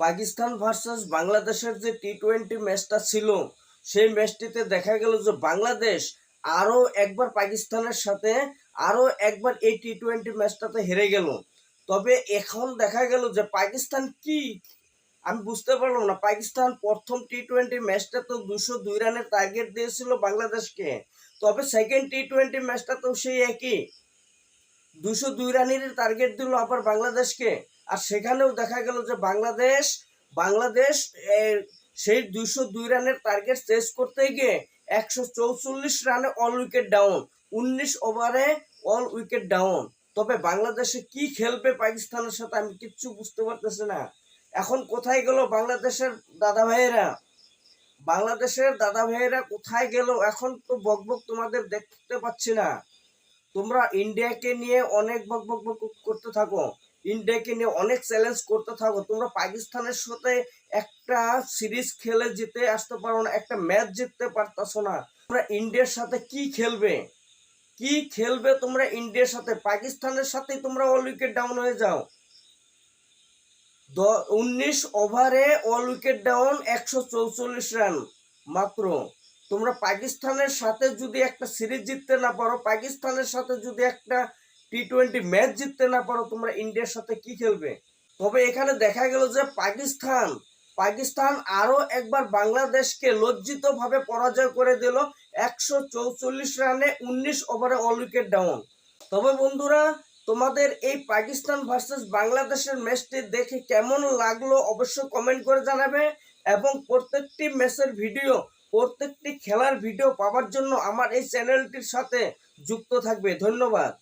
Pakistan versus বাংলাদেশের যে T twenty ম্যাচটা ছিল, সেই ম্যাচটিতে দেখা গেল যে বাংলাদেশ আরও একবার পাকিস্তানের সাথে, আরও একবার এই টি টোয়েন্টি ম্যাচটাতে হেরে গেল। তবে এখন দেখা গেল যে পাকিস্তান কি? আমি বুঝতে পারলাম না। পাকিস্তান প্রথম টি টোয়েন্টি ম্যাচটা তো দুশো দুই রানের টার্গেট দিয়েছিল বাংলাদেশকে। তবে সেকেন্ড টি টোয়েন্টি ম্যাচটা তো সেই একই। দুশো দুই রানেরই টার্গেট দিল আবার বাংলাদেশকে। আর সেখানেও দেখা গেল যে বাংলাদেশ বাংলাদেশ সেই দুইশো দুই রানের টার্গেট শেষ করতে গিয়ে একশো চৌচল্লিশ রানে অল উইকেট ডাউন উনিশ ওভারে অল উইকেট ডাউন তবে বাংলাদেশে কি খেলবে পাকিস্তানের সাথে আমি কিচ্ছু বুঝতে পারতেছি না। এখন কোথায় গেল বাংলাদেশের দাদা ভাইয়েরা বাংলাদেশের দাদা ভাইয়েরা কোথায় গেল এখন তো বকবক তোমাদের দেখতে পাচ্ছি না। তোমরা ইন্ডিয়াকে নিয়ে অনেক বক বক বক করতে থাকো। ইন্ডিয়াকে নিয়ে অনেক চ্যালেঞ্জ করতে থাকো। তোমরা পাকিস্তানের সাথে একটা সিরিজ খেলে জিতে আসতে পারো না, একটা ম্যাচ জিততে পারতাছো না। তোমরা ইন্ডিয়ার সাথে কি খেলবে? কি খেলবে তোমরা ইন্ডিয়ার সাথে? পাকিস্তানের সাথে তোমরা অল উইকেট ডাউন হয়ে যাও। উনিশ ওভারে অল উইকেট ডাউন একশো চৌচল্লিশ রান মাত্র। তোমরা পাকিস্তানের সাথে যদি একটা সিরিজ জিততে না পারো, পাকিস্তানের সাথে যদি একটা টি টোয়েন্টি ম্যাচ জিততে না পারো, তোমরা ইন্ডিয়ার সাথে কি খেলবে? তবে এখানে দেখা গেল যে পাকিস্তান পাকিস্তান আরও একবার বাংলাদেশকে লজ্জিতভাবে পরাজয় করে দিল একশো চৌচল্লিশ রানে উনিশ ওভারে অল উইকেট ডাউন তবে বন্ধুরা, তোমাদের এই পাকিস্তান ভার্সেস বাংলাদেশের ম্যাচটি দেখে কেমন লাগল অবশ্যই কমেন্ট করে জানাবে এবং প্রত্যেকটি ম্যাচের ভিডিও প্রত্যেকটি খেলার ভিডিও পাওয়ার জন্য আমার এই চ্যানেলটির সাথে যুক্ত থাকবে। ধন্যবাদ।